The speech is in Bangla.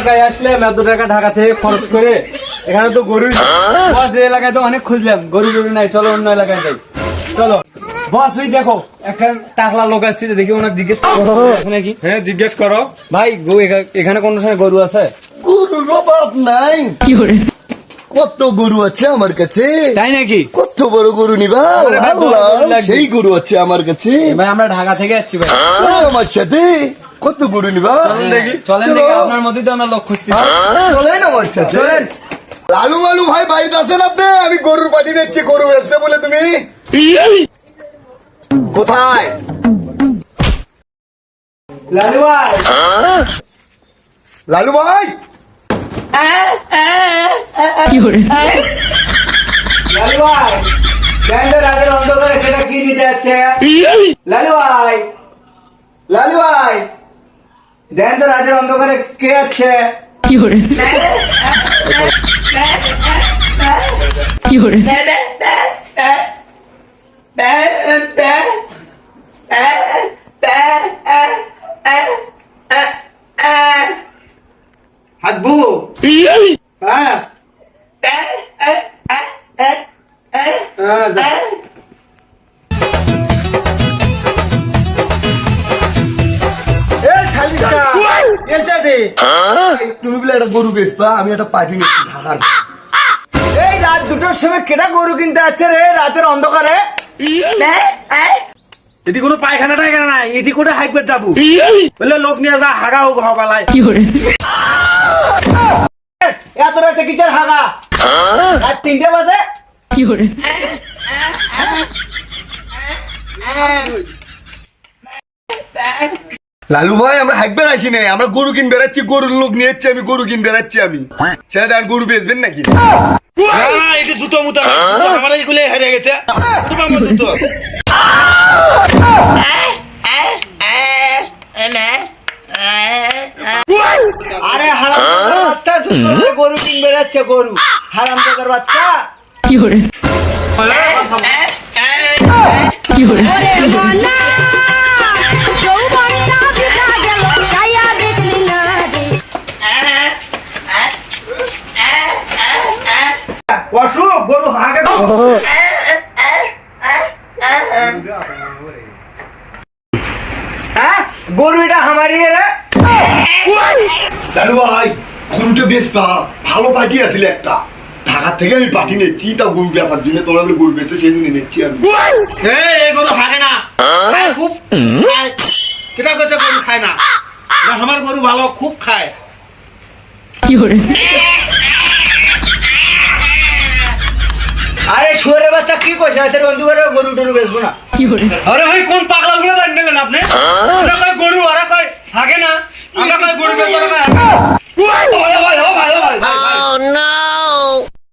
এলাকায় আসলাম এত টাকা ঢাকা থেকে খরচ করে। এখানে তো গরু বস এই এলাকায় তো অনেক খুঁজলাম। গরু গরু নাই চলো অন্য এলাকায় যাই। চলো। বস ওই দেখো একটা টাকলা লোক আসছে দেখি ওনার জিজ্ঞেস করো। নাকি? হ্যাঁ জিজ্ঞেস করো। ভাই গো- এখানে কোন সময় গরু আছে? গরুর অভাব নাই। কি করে? কত গরু আছে আমার কাছে? তাই নাকি? কত বড় গরু নিবা গরু সেই গরু আছে আমার কাছে। ভাই আমরা ঢাকা থেকে যাচ্ছি ভাই। আমার সাথে। কত গরু নিবা? চলেন দেখি। চলেন দেখি আপনার মধ্যেই তো আমরা লোক খুঁজছি চলেন আমার চলেন। লালু মালু ভাই বাড়িতে আছেন আপনি? আমি গরুর পাটি নিচ্ছি গরু বেচতে বলে তুমি? কোথায়? লালু ভাই। লালু ভাই? লালু ভাই দেন তো রাতের অন্ধকারে সেটা কি নিতে যাচ্ছে? লালু ভাই লালু ভাই। দেন তো রাতের অন্ধকারে কে যাচ্ছে হাতবু। হ্যাঁ। হ্যাঁ, তুমি বলে একটা গরু বেচবা আমি একটা পাটি নিচ্ছি ঢাকার এই রাত দুটোর সময় কেটা গরু কিনতে যাচ্ছে রে? রাতের অন্ধকারে? এটি কোনো পায়খানা টায়খানা নাই এটি হাইকবে যাব? বলে লোক নিয়ে যা হাগা হোক হবালাই এত রাতে কিচের হাগা? রাত তিনটে বাজে? লালু ভাই আমরা হাঁকবে আসি নাই আমরা গরু কিন বেড়াচ্ছি গরুর লোক নিয়ে যাচ্ছি আমি গরু কিন বেড়াচ্ছি আমি। সেটা দেন গরু বেচবেন নাকি? না এটি জুতো মুতো আমার এইগুলো হেরে গেছে। জুতো আরে হারাম বাচ্চা গরু কিনবে যাচ্ছে গরু। হারাম দাদার বাচ্চা। মনা গরু এটা আমারই রে লালু ভাই গরুটা বেচবা ভালো পার্টি আসলে একটা। ঢাকা থেকে আমি পার্টি নিচ্ছি তা গরু বেচার জন্য তোমরা বলে গরু বেচে সেদিন নিচ্ছি আমি। এই গরু হাগে না। খুব কেটা করছে গরু খায় না? আমার গরু ভালো খুব খায়। আরে শুয়ারে বাচ্চা কি কইছে? তোর বন্ধু করে গরু টরু বেচবো না। আরে ভাই কোন পাগলা গুলো বান্ধলেন আপনি? আমরা কয় গরু আরে কয় থাকে না? আমরা কয় গরু বেচা